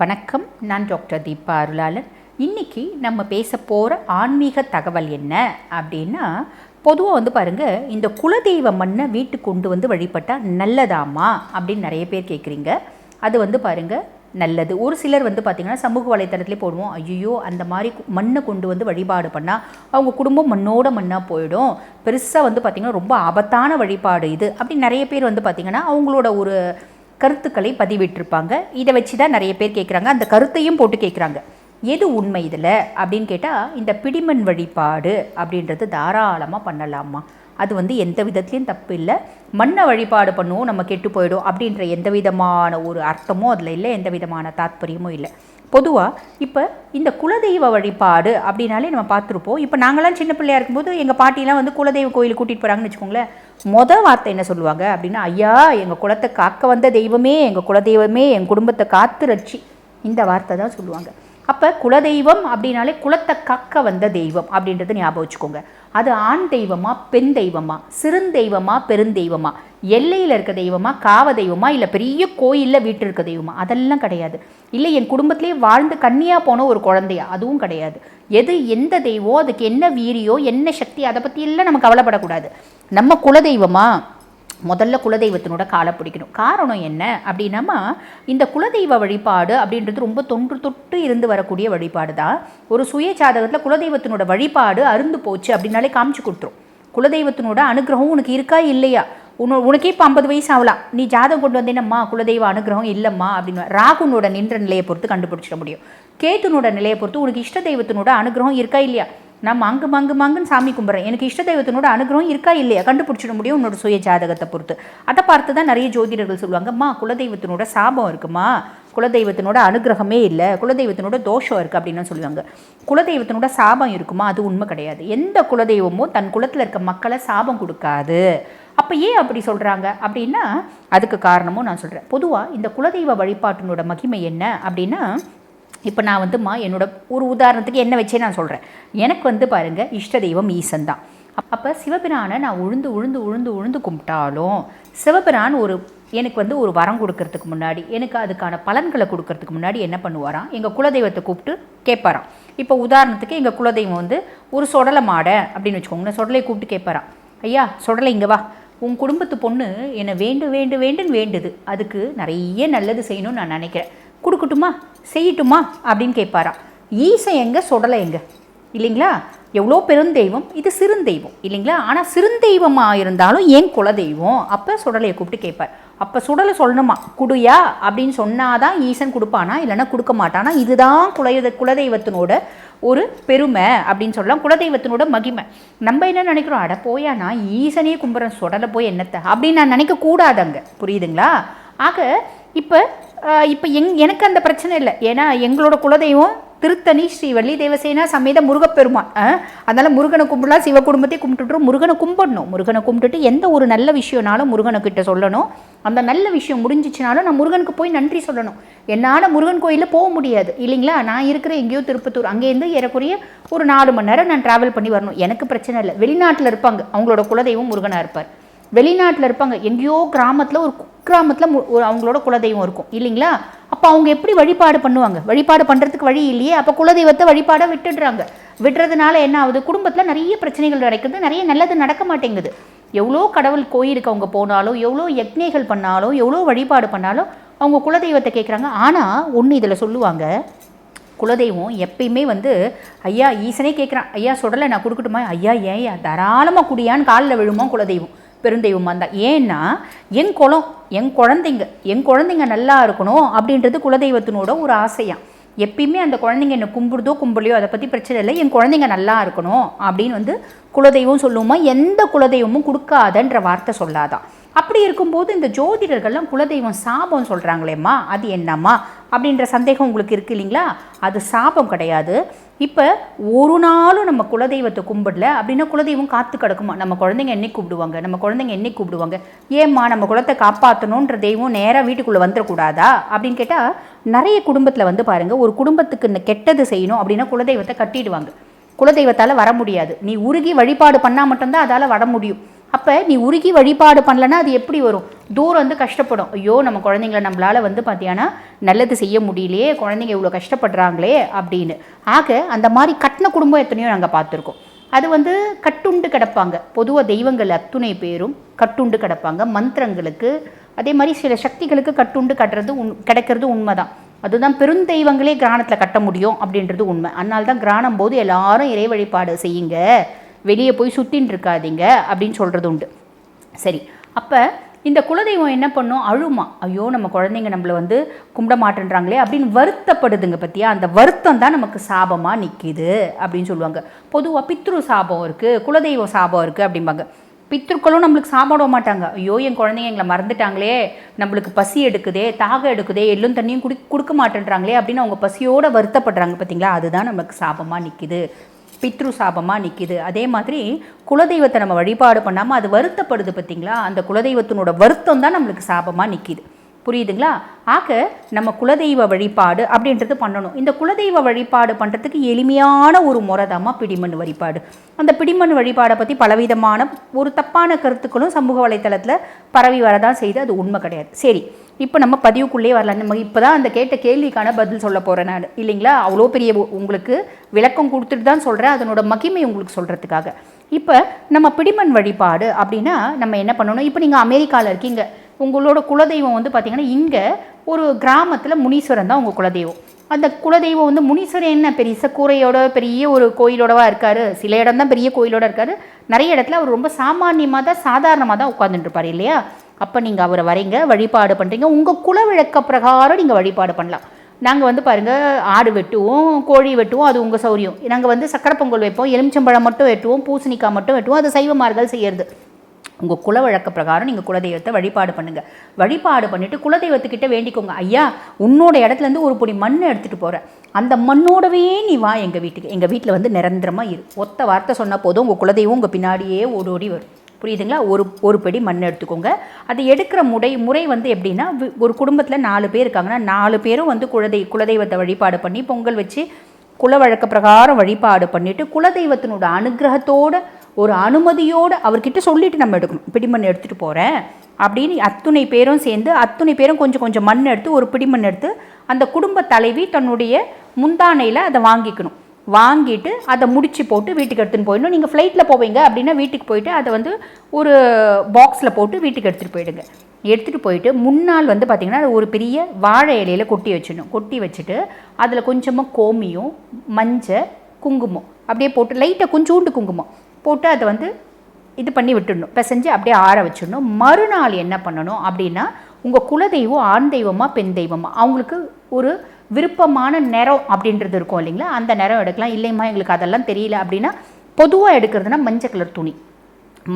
வணக்கம். நான் டாக்டர் தீபா அருளாளன். இன்னைக்கு நம்ம பேச போகிற ஆன்மீக தகவல் என்ன அப்படின்னா பொதுவாக வந்து பாருங்கள் இந்த குலதெய்வ மண்ணை வீட்டுக்கு கொண்டு வந்து வழிபட்டால் நல்லதாமா அப்படின்னு நிறைய பேர் கேட்குறீங்க அது வந்து பாருங்கள் நல்லது. ஒரு சிலர் வந்து பார்த்திங்கன்னா சமூக வலைத்தளத்திலே போடுவோம் ஐயோ அந்த மாதிரி மண்ணை கொண்டு வந்து வழிபாடு பண்ணால் அவங்க குடும்பம் மண்ணோட மண்ணாக போயிடும். பெருசாக வந்து பார்த்திங்கன்னா ரொம்ப ஆபத்தான வழிபாடு இது. அப்படி நிறைய பேர் வந்து பார்த்திங்கன்னா அவங்களோட ஒரு கருத்துக்களை பதிவிட்டிருப்பாங்க. இதை வச்சு தான் நிறைய பேர் கேட்குறாங்க அந்த கருத்தையும் போட்டு கேட்குறாங்க எது உண்மை இதில்? அப்படின்னு கேட்டால் இந்த பிடிமண் வழிபாடு அப்படின்றது தாராளமாக பண்ணலாமா? அது வந்து எந்த விதத்துலேயும் தப்பு இல்லை. மண்ணை வழிபாடு பண்ணுவோம் நம்ம கெட்டு போயிடும் அப்படின்ற எந்த விதமான ஒரு அர்த்தமும் அதில் இல்லை எந்த விதமான தாத்பரியமும் இல்லை. பொதுவாக இப்போ இந்த குலதெய்வ வழிபாடு அப்படின்னாலே நம்ம பார்த்துருப்போம். இப்போ நாங்களாம் சின்ன பிள்ளையா இருக்கும்போது எங்கள் பாட்டிலாம் வந்து குலதெய்வ கோயிலுக்கு கூட்டிகிட்டு போகிறாங்கன்னு வச்சுக்கோங்களேன். மொதல் வார்த்தை என்ன சொல்லுவாங்க அப்படின்னா ஐயா எங்கள் குலத்தை காக்க வந்த தெய்வமே எங்கள் குலதெய்வமே என் குடும்பத்தை காத்து ரட்சி. இந்த வார்த்தை தான் சொல்லுவாங்க. அப்போ குலதெய்வம் அப்படின்னாலே குலத்தை காக்க வந்த தெய்வம் அப்படின்றத ஞாபகம் வச்சுக்கோங்க. அது ஆண் தெய்வமா பெண் தெய்வமா சிறுந்தெய்வமா பெருந்தெய்வமா எல்லையில் இருக்க தெய்வமா காவ தெய்வமா இல்லை பெரிய கோயிலில் வீட்டில் இருக்க தெய்வமா? அதெல்லாம் கிடையாது. இல்லை என் குடும்பத்திலே வாழ்ந்து கண்ணியாக போன ஒரு குழந்தையா? அதுவும் கிடையாது. எது எந்த தெய்வம் அதுக்கு என்ன வீரியோ என்ன சக்தி அதை பற்றியெல்லாம் நம்ம கவலைப்படக்கூடாது. நம்ம குலதெய்வமா? முதல்ல குலதெய்வத்தினோட காலை பிடிக்கணும். காரணம் என்ன? அப்படின்னா இந்த குலதெய்வ வழிபாடு அப்படின்றது ரொம்ப தொன்று தொட்டு இருந்து வரக்கூடிய வழிபாடு தான் ஒரு சுய ஜாதகத்தில் குலதெய்வத்தினோட வழிபாடு அருந்து போச்சு அப்படின்னாலே காமிச்சு கொடுத்துரும். குலதெய்வத்தினோட அனுகிரகம் உனக்கு இருக்கா இல்லையா? உன் உனக்கே இப்போ ஐம்பது வயசு ஆகலாம். நீ ஜாதகம் கொண்டு வந்தேனம்மா குலதெய்வ அனுகிரகம் இல்லைம்மா அப்படின்னு. ராகுனோட நின்ற நிலையை பொறுத்து கண்டுபிடிச்சிட முடியும். கேத்துனோட நிலையை பொறுத்து உனக்கு இஷ்ட தெய்வத்தினோட அனுகிரகம் இருக்கா இல்லையா? நான் மங்கு மங்கு மங்குன்னு சாமி கும்பிட்றேன். எனக்கு இஷ்ட தெய்வத்தினோட அனுகிரகம் இருக்கா இல்லையா? கண்டுபிடிச்சிட முடியும் உன்னோட சுய ஜாதகத்தை பொறுத்து. அதை பார்த்து தான் நிறைய ஜோதிடர்கள் சொல்லுவாங்கம்மா குலதெய்வத்தினோட சாபம் இருக்குமா? குலதெய்வத்தினோட அனுகிரகமே இல்லை. குலதெய்வத்தினோட தோஷம் இருக்குது அப்படின்னு சொல்லுவாங்க. குலதெய்வத்தினோட சாபம் இருக்குமா? அது உண்மை கிடையாது. எந்த குலதெய்வமும் தன் குலத்தில் இருக்க மக்களை சாபம் கொடுக்காது. அப்போ ஏன் அப்படி சொல்கிறாங்க அப்படின்னா அதுக்கு காரணமும் நான் சொல்கிறேன் பொதுவாக இந்த குலதெய்வ வழிபாட்டினோட மகிமை என்ன? அப்படின்னா இப்போ நான் வந்துமா என்னோட ஒரு உதாரணத்துக்கு என்ன வச்சே நான் சொல்கிறேன் எனக்கு வந்து பாருங்கள் இஷ்ட தெய்வம் ஈசன் தான். அப்போ சிவபிரானை நான் உழுந்து உழுந்து உழுந்து உழுந்து கும்பிட்டாலும் சிவபிரான் ஒரு எனக்கு வந்து ஒரு வரம் கொடுக்கறதுக்கு முன்னாடி எனக்கு அதுக்கான பலன்களை கொடுக்கறதுக்கு முன்னாடி என்ன பண்ணுவாராம்? எங்கள் குலதெய்வத்தை கூப்பிட்டு கேட்பாராம். இப்போ உதாரணத்துக்கு எங்கள் குலதெய்வம் வந்து ஒரு சொடலை மாடை அப்படின்னு வச்சுக்கோங்களேன் சொடலை கூப்பிட்டு கேட்பாராம். ஐயா சொடலை இங்கே வா. உன் குடும்பத்து பொண்ணு என்னை வேண்டு வேண்டு வேண்டுன்னு வேண்டுது. அதுக்கு நிறைய நல்லது செய்யணும்னு நான் நினைக்கிறேன். கொடுக்கட்டுமா? செய்யட்டுமா அப்படின்னு கேட்பாராம். ஈசை எங்க? சுடலை எங்க? இல்லைங்களா? எவ்வளோ பெருந்தெய்வம்? இது சிறுந்தெய்வம் இல்லைங்களா? ஆனால் சிறுந்தெய்வமாக இருந்தாலும் ஏன் குலதெய்வம்? அப்போ சுடலையை கூப்பிட்டு கேட்பார். அப்போ சுடலை சொல்லணுமா? குடுயா? அப்படின்னு சொன்னாதான் ஈசன் கொடுப்பானா? இல்லைன்னா கொடுக்க மாட்டானா? இதுதான் குல குலதெய்வத்தினோட ஒரு பெருமை அப்படின்னு சொல்லலாம். குலதெய்வத்தினோட மகிமை. நம்ம என்ன நினைக்கிறோம்? அட போயா நான் ஈசனே கும்புறேன் சுடலை போய் என்னத்தை? அப்படின்னு நான் நினைக்க அங்கே புரியுதுங்களா? ஆக இப்போ இப்போ எங் எனக்கு அந்த பிரச்சனை இல்லை. ஏன்னா எங்களோட குலதெய்வம் திருத்தணி ஸ்ரீ வள்ளி தேவசேனா சமேத முருகப்பெருமான். அதனால் முருகனை கும்பிடலாம் சிவ குடும்பத்தை கும்பிட்டுட்டு முருகனை கும்பிடணும். முருகனை கும்பிட்டுட்டு எந்த ஒரு நல்ல விஷயம்னாலும் முருகனுக்கிட்ட சொல்லணும். அந்த நல்ல விஷயம் முடிஞ்சிச்சுனாலும் நான் முருகனுக்கு போய் நன்றி சொல்லணும். என்னால் முருகன் கோயிலில் போக முடியாது. இல்லைங்களா? நான் இருக்கிற எங்கேயோ திருப்பத்தூர் அங்கேருந்து ஏறக்குறைய ஒரு நாலு மணி நேரம் நான் ட்ராவல் பண்ணி வரணும். எனக்கு பிரச்சனை இல்லை. வெளிநாட்டில் இருப்பாங்க. அவங்களோட குலதெய்வம் முருகனாக இருப்பார். வெளிநாட்டில் இருப்பாங்க. எங்கேயோ கிராமத்தில் ஒரு குக்கிராமத்தில் ஒரு அவங்களோட குலதெய்வம் இருக்கும். இல்லைங்களா? அப்போ அவங்க எப்படி வழிபாடு பண்ணுவாங்க? வழிபாடு பண்ணுறதுக்கு வழி இல்லையே அப்போ குலதெய்வத்தை வழிபாடாக விட்டுடுறாங்க. விடுறதுனால என்ன ஆகுது? குடும்பத்தில் நிறைய பிரச்சனைகள் நடக்குது. நிறைய நல்லது நடக்க மாட்டேங்குது. எவ்வளோ கடவுள் கோயிலுக்கு அவங்க போனாலும் எவ்வளோ யக்ஞைகள் பண்ணாலும் எவ்வளோ வழிபாடு பண்ணாலும் அவங்க குலதெய்வத்தை கேட்குறாங்க ஆனால் ஒன்று இதில் சொல்லுவாங்க. குலதெய்வம் எப்பயுமே வந்து ஐயா ஈசனே கேட்குறான் ஐயா சுடலை நான் கொடுக்கட்டுமா? ஐயா ஏன் தாராளமாக குடியான்னு காலில் விழுமா குலதெய்வம்? பெருந்தெய்வமாக இருந்தால் ஏன்னா என் குலம் என் குழந்தைங்க என் குழந்தைங்க நல்லா இருக்கணும் அப்படின்றது குலதெய்வத்தினோட ஒரு ஆசையாக எப்பயுமே அந்த குழந்தைங்க என்ன கும்பிடுதோ கும்பிடலையோ அதை பற்றி பிரச்சனை இல்லை. என் குழந்தைங்க நல்லா இருக்கணும் அப்படின்னு வந்து குலதெய்வம் சொல்லுவோமா எந்த குலதெய்வமும் கொடுக்காதன்ற வார்த்தை சொல்லாதான் அப்படி இருக்கும்போது இந்த ஜோதிடர்கள்லாம் குலதெய்வம் சாபம் சொல்கிறாங்களேம்மா அது என்னம்மா? அப்படின்ற சந்தேகம் உங்களுக்கு இருக்கு இல்லைங்களா? அது சாபம் கிடையாது. இப்போ ஒரு நாளும் நம்ம குலதெய்வத்தை கும்பிடல அப்படின்னா குலதெய்வம் காத்து கிடக்குமா? நம்ம குழந்தைங்க என்னைக்கு கூப்பிடுவாங்க நம்ம குழந்தைங்க என்னைக்கு கூப்பிடுவாங்க ஏம்மா நம்ம குலத்தை காப்பாற்றணுன்ற தெய்வம் நேராக வீட்டுக்குள்ளே வந்துடக்கூடாதா? அப்படின்னு கேட்டால் நிறைய குடும்பத்தில் வந்து பாருங்கள் ஒரு குடும்பத்துக்கு இந்த கெட்டது செய்யணும் அப்படின்னா குலதெய்வத்தை கட்டிடுவாங்க. குலதெய்வத்தால் வர முடியாது. நீ உருகி வழிபாடு பண்ணால் மட்டும்தான் அதால் வர முடியும். அப்போ நீ உருகி வழிபாடு பண்ணலன்னா அது எப்படி வரும்? தூரம் வந்து கஷ்டப்படும். ஐயோ நம்ம குழந்தைங்கள நம்மளால் வந்து பார்த்தீங்கன்னா நல்லது செய்ய முடியலையே குழந்தைங்க இவ்வளோ கஷ்டப்படுறாங்களே அப்படின்னு. ஆக அந்த மாதிரி கட்டின குடும்பம் எத்தனையோ நாங்கள் பார்த்துருக்கோம். அது வந்து கட்டுண்டு கிடப்பாங்க. பொதுவாக தெய்வங்கள் அத்துணை பேரும் கட்டுண்டு கிடப்பாங்க. மந்திரங்களுக்கு அதே மாதிரி சில சக்திகளுக்கு கட்டுண்டு கட்டுறது உண் கிடைக்கிறது உண்மைதான். அதுதான் பெருந்தெய்வங்களே கிராணத்தில் கட்ட முடியும் அப்படின்றது உண்மை. அதனால தான் கிராணம் போது எல்லாரும் இறை வழிபாடு செய்யுங்க. வெளியே போய் சுற்றின்னு இருக்காதீங்க அப்படின்னு சொல்கிறது உண்டு. சரி அப்போ இந்த குலதெய்வம் என்ன பண்ணும்? அழுமா. ஐயோ நம்ம குழந்தைங்க நம்மளை வந்து கும்பிட மாட்டேன்றாங்களே அப்படின்னு வருத்தப்படுதுங்க பற்றியா அந்த வருத்தம் தான் நமக்கு சாபமாக நிற்கிது அப்படின்னு சொல்லுவாங்க. பொதுவாக பித்ரு சாபம் இருக்குது குலதெய்வ சாபம் இருக்குது அப்படிம்பாங்க. பித்ருக்களும் நம்மளுக்கு சாப்பிட மாட்டாங்க. ஐயோ என் குழந்தைங்க எங்களை மறந்துட்டாங்களே நம்மளுக்கு பசி எடுக்குதே தாகம் எடுக்குதே எள்ளும் தண்ணியும் குடி கொடுக்க மாட்டேன்றாங்களே அப்படின்னு அவங்க பசியோடு வருத்தப்படுறாங்க பார்த்தீங்களா அதுதான் நமக்கு சாபமாக நிற்கிது பித்ரு சாபமாக நிற்கிது அதே மாதிரி குலதெய்வத்தை நம்ம வழிபாடு பண்ணாமல் அது வருத்தப்படுது பார்த்தீங்களா அந்த குலதெய்வத்தினோட வருத்தம் தான் நம்மளுக்கு சாபமாக நிற்கிது புரியுதுங்களா? ஆக நம்ம குலதெய்வ வழிபாடு அப்படின்றது பண்ணணும். இந்த குலதெய்வ வழிபாடு பண்ணுறதுக்கு எளிமையான ஒரு முறை தாம்மா பிடிமண் வழிபாடு. அந்த பிடிமண் வழிபாடை பற்றி பலவிதமான ஒரு தப்பான கருத்துக்களும் சமூக வலைத்தளத்தில் பரவி வரதான் செய்து அது உண்மை கிடையாது. சரி இப்போ நம்ம பதிவுக்குள்ளேயே வரலாம். நம்ம இப்போ தான் அந்த கேட்ட கேள்விக்கான பதில் சொல்ல போகிறேன் நான். இல்லைங்களா? அவ்வளோ பெரிய உங்களுக்கு விளக்கம் கொடுத்துட்டு தான் சொல்கிறேன் அதனோட மகிமை உங்களுக்கு சொல்கிறதுக்காக இப்போ நம்ம பிடிமண் வழிபாடு அப்படின்னா நம்ம என்ன பண்ணணும்? இப்போ நீங்கள் அமெரிக்காவில் இருக்கீங்க. உங்களோட குலதெய்வம் வந்து பார்த்தீங்கன்னா இங்கே ஒரு கிராமத்தில் முனீஸ்வரன் தான் உங்கள் குலதெய்வம். அந்த குலதெய்வம் வந்து முனீஸ்வரன் என்ன? பெரிய கூரையோட பெரிய ஒரு கோயிலோடவா இருக்கார். சில இடம் தான் பெரிய கோயிலோட இருக்கார். நிறைய இடத்துல அவர் ரொம்ப சாமானியமாக தான் சாதாரணமாக தான் உட்காந்துட்டு இருப்பார் இல்லையா? அப்போ நீங்கள் அவரை வரீங்க வழிபாடு பண்ணுறீங்க உங்கள் குல விளக்க பிரகாரம் நீங்கள் வழிபாடு பண்ணலாம். நாங்கள் வந்து பாருங்கள் ஆடு வெட்டுவோம் கோழி வெட்டுவோம் அது உங்கள் சௌரியம். நாங்கள் வந்து சக்கரை பொங்கல் வைப்போம் எலுமிச்சம்பழம் மட்டும் வெட்டுவோம் பூசணிக்காய் மட்டும் வெட்டுவோம் அது சைவமார்கள் செய்யறது. உங்கள் குல வழக்க பிரகாரம் நீங்கள் குலதெய்வத்தை வழிபாடு பண்ணுங்கள் வழிபாடு பண்ணிவிட்டு குலதெய்வத்துக்கிட்ட வேண்டிக்கோங்க. ஐயா உன்னோட இடத்துலேருந்து ஒரு பொடி மண் எடுத்துகிட்டு போகிறேன் அந்த மண்ணோடவே நீ வா எங்கள் வீட்டுக்கு. எங்கள் வீட்டில் வந்து நிரந்தரமாக இரு. ஒத்த வார்த்தை சொன்னால் போதும் உங்கள் குலதெய்வம் உங்கள் பின்னாடியே ஓடோடி வரும். புரியுதுங்களா? ஒரு ஒரு படி மண் எடுத்துக்கோங்க. அது எடுக்கிற முறை முறை வந்து எப்படின்னா ஒரு குடும்பத்தில் நாலு பேர் இருக்காங்கன்னா நாலு பேரும் வந்து குலதெய் குலதெய்வத்தை வழிபாடு பண்ணி பொங்கல் வச்சு குல வழக்க பிரகாரம் வழிபாடு பண்ணிவிட்டு குலதெய்வத்தினோட அனுகிரகத்தோட ஒரு அனுமதியோடு அவர்கிட்ட சொல்லிவிட்டு நம்ம எடுக்கணும். பிடிமண் எடுத்துகிட்டு போகிறேன் அப்படின்னு அத்துணை பேரும் சேர்ந்து அத்துணை பேரும் கொஞ்சம் கொஞ்சம் மண் எடுத்து ஒரு பிடிமண் எடுத்து அந்த குடும்ப தலைவி தன்னுடைய முந்தானையில் அதை வாங்கிக்கணும். வாங்கிட்டு அதை முடிச்சு போட்டு வீட்டுக்கு எடுத்துன்னு போயிடணும். நீங்கள் ஃப்ளைட்டில் போவீங்க அப்படின்னா வீட்டுக்கு போயிட்டு அதை வந்து ஒரு பாக்ஸில் போட்டு வீட்டுக்கு எடுத்துகிட்டு போயிடுங்க. எடுத்துகிட்டு போயிட்டு முன்னால் வந்து பார்த்திங்கன்னா ஒரு பெரிய வாழை இலையில் கொட்டி வச்சிடணும். கொட்டி வச்சுட்டு அதில் கொஞ்சமாக கோமியம் மஞ்சள் குங்குமம் அப்படியே போட்டு லைட்டாக கொஞ்சோண்டு குங்குமம் போட்டு அதை வந்து இது பண்ணி விட்டுடணும். பிசைஞ்சு அப்படியே ஆற வச்சிடணும். மறுநாள் என்ன பண்ணணும் அப்படின்னா உங்கள் குலதெய்வம் ஆண் தெய்வமா பெண் தெய்வமா? அவங்களுக்கு ஒரு விருப்பமான நிறம் அப்படின்றது இருக்கும் இல்லைங்களா? அந்த நிறம் எடுக்கலாம். இல்லைம்மா எங்களுக்கு அதெல்லாம் தெரியல அப்படின்னா பொதுவாக எடுக்கிறதுனா மஞ்சள் கலர் துணி.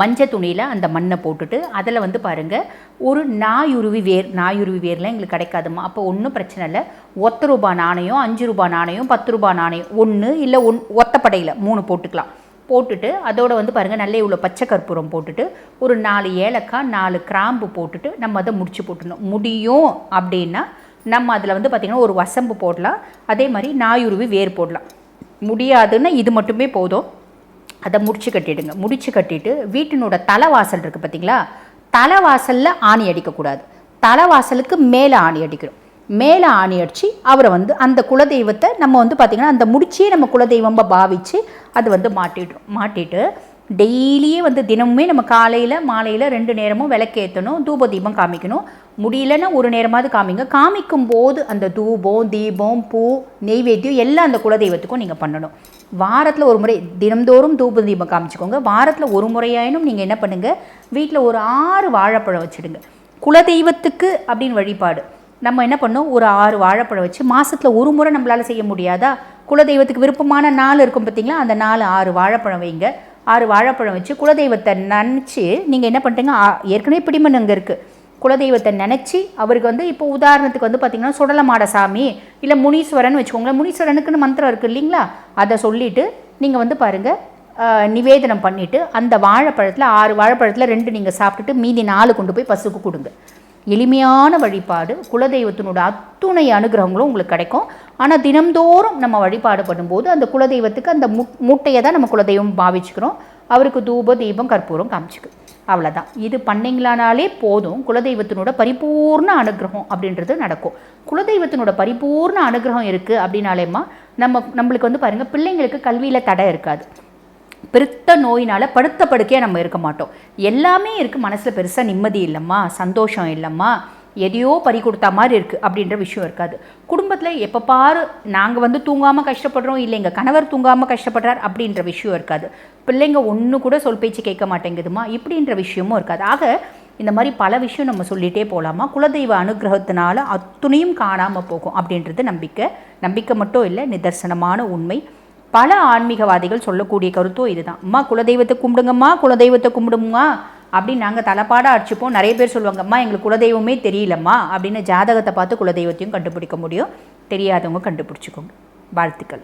மஞ்சள் துணியில் அந்த மண்ணை போட்டுட்டு அதில் வந்து பாருங்கள் ஒரு நாயுருவி வேர் நாயுருவி வேர்லாம் எங்களுக்கு கிடைக்காதுமா அப்போ ஒன்றும் பிரச்சனை இல்லை. ஒத்த ரூபா நாணயம் அஞ்சு ரூபாய் நாணயம் பத்து ரூபா நாணயம் ஒன்று இல்லை ஒன் ஒத்தப்படையில் மூணு போட்டுக்கலாம். போட்டுட்டு அதோட வந்து பாருங்கள் நல்ல இவ்வளோ பச்சை கற்பூரம் போட்டுட்டு ஒரு நாலு ஏலக்காய் நாலு கிராம்பு போட்டுட்டு நம்ம அதை முடிச்சு போட்டுடணும். முடியும் அப்படின்னா நம்ம அதில் வந்து பார்த்திங்கன்னா ஒரு வசம்பு போடலாம். அதே மாதிரி நாயுருவி வேர் போடலாம். முடியாதுன்னா இது மட்டுமே போதும். அதை முடிச்சு கட்டிடுங்க. முடிச்சு கட்டிட்டு வீட்டினோட தலைவாசல் இருக்குது பார்த்தீங்களா தலைவாசலில் ஆணி அடிக்கக்கூடாது. தலைவாசலுக்கு மேலே ஆணி அடிக்கணும். மேலே ஆணி அடித்து அவரை வந்து அந்த குலதெய்வத்தை நம்ம வந்து பார்த்திங்கன்னா அந்த முடிச்சியே நம்ம குலதெய்வமாக பாவித்து அது வந்து மாட்டிடுறோம். மாட்டிட்டு டெய்லியே வந்து தினமுமே நம்ம காலையில் மாலையில் ரெண்டு நேரமும் விளக்கேற்றணும் தூப தீபம் காமிக்கணும். முடியலன்னா ஒரு நேரமாவது காமிங்க. காமிக்கும் போது அந்த தூபம் தீபம் பூ நெய்வேத்தியம் எல்லாம் அந்த குலதெய்வத்துக்கும் நீங்கள் பண்ணணும். வாரத்தில் ஒரு முறை தினம்தோறும் தூப தீபம் காமிச்சுக்கோங்க. வாரத்தில் ஒரு முறையாயினும் நீங்கள் என்ன பண்ணுங்கள் வீட்டில் ஒரு ஆறு வாழைப்பழம் வச்சுடுங்க. குலதெய்வத்துக்கு அப்படின்னு வழிபாடு. நம்ம என்ன பண்ணோம் ஒரு ஆறு வாழைப்பழம் வச்சு மாதத்தில் ஒரு முறை நம்மளால் செய்ய முடியாதா? குலதெய்வத்துக்கு விருப்பமான நாள் இருக்கும் பார்த்தீங்களா அந்த நாலு ஆறு வாழைப்பழம் வைங்க. ஆறு வாழைப்பழம் வச்சு குலதெய்வத்தை நினச்சி நீங்கள் என்ன பண்ணுறீங்க ஏற்கனவே பிடிமண் அங்கே இருக்குது குலதெய்வத்தை நினச்சி அவருக்கு வந்து இப்போ உதாரணத்துக்கு வந்து பார்த்திங்கன்னா சுடலமாட சாமி இல்லை முனீஸ்வரன் வச்சுக்கோங்களேன். முனீஸ்வரனுக்குன்னு மந்திரம் இருக்குது இல்லைங்களா? அதை சொல்லிவிட்டு நீங்கள் வந்து பாருங்கள் நிவேதனம் பண்ணிவிட்டு அந்த வாழைப்பழத்தில் ஆறு வாழைப்பழத்தில் ரெண்டு நீங்கள் சாப்பிட்டுட்டு மீதி நாலு கொண்டு போய் பசுக்கு கொடுங்க. எளிமையான வழிபாடு குலதெய்வத்தினோட அத்துணை அனுகிரகங்களும் உங்களுக்கு கிடைக்கும். ஆனால் தினம்தோறும் நம்ம வழிபாடு பண்ணும்போது அந்த குலதெய்வத்துக்கு அந்த மு மூட்டையை தான் நம்ம குலதெய்வம் பாவிச்சுக்கிறோம். அவருக்கு தூப தீபம் கற்பூரம் காமிச்சுக்கு அவ்வளோதான் இது பண்ணிங்களானாலே போதும். குலதெய்வத்தினோட பரிபூர்ண அனுகிரகம் அப்படின்றது நடக்கும். குலதெய்வத்தினோட பரிபூர்ண அனுகிரகம் இருக்குது அப்படின்னாலேம்மா நம்ம நம்மளுக்கு வந்து பாருங்கள் பிள்ளைங்களுக்கு கல்வியில் தடை இருக்காது. பெருத்த நோயினால் படுத்த படுக்கையாக நம்ம இருக்க மாட்டோம். எல்லாமே இருக்குது மனசில் பெருசாக நிம்மதி இல்லைம்மா சந்தோஷம் இல்லைம்மா எதையோ பறி கொடுத்தா மாதிரி இருக்குது அப்படின்ற விஷயம் இருக்காது. குடும்பத்தில் எப்போ பாரு நாங்கள் வந்து தூங்காமல் கஷ்டப்படுறோம் இல்லை எங்கள் கணவர் தூங்காமல் கஷ்டப்படுறார் அப்படின்ற விஷயம் இருக்காது. பிள்ளைங்க ஒன்று கூட சொல் பேச்சு கேட்க மாட்டேங்குதுமா? இப்படின்ற விஷயமும் இருக்காது. ஆக இந்த மாதிரி பல விஷயம் நம்ம சொல்லிகிட்டே போகலாமா குலதெய்வ அனுகிரகத்தினால அத்துணையும் காணாமல் போகும் அப்படின்றது நம்பிக்கை. நம்பிக்கை மட்டும் இல்லை நிதர்சனமான உண்மை. பல ஆன்மீகவாதிகள் சொல்லக்கூடிய கருத்தும் இதுதான். அம்மா குலதெய்வத்தை கும்பிடுங்கம்மா குலதெய்வத்தை கும்பிடுங்கம்மா அப்படின்னு நாங்கள் தலைப்பாடாக அடிச்சுப்போம். நிறைய பேர் சொல்லுவாங்கம்மா எங்களுக்கு குலதெய்வமே தெரியலம்மா அப்படின்னு ஜாதகத்தை பார்த்து குலதெய்வத்தையும் கண்டுபிடிக்க முடியும். தெரியாதவங்க கண்டுபிடிச்சிக்கோங்க. வாழ்த்துக்கள்.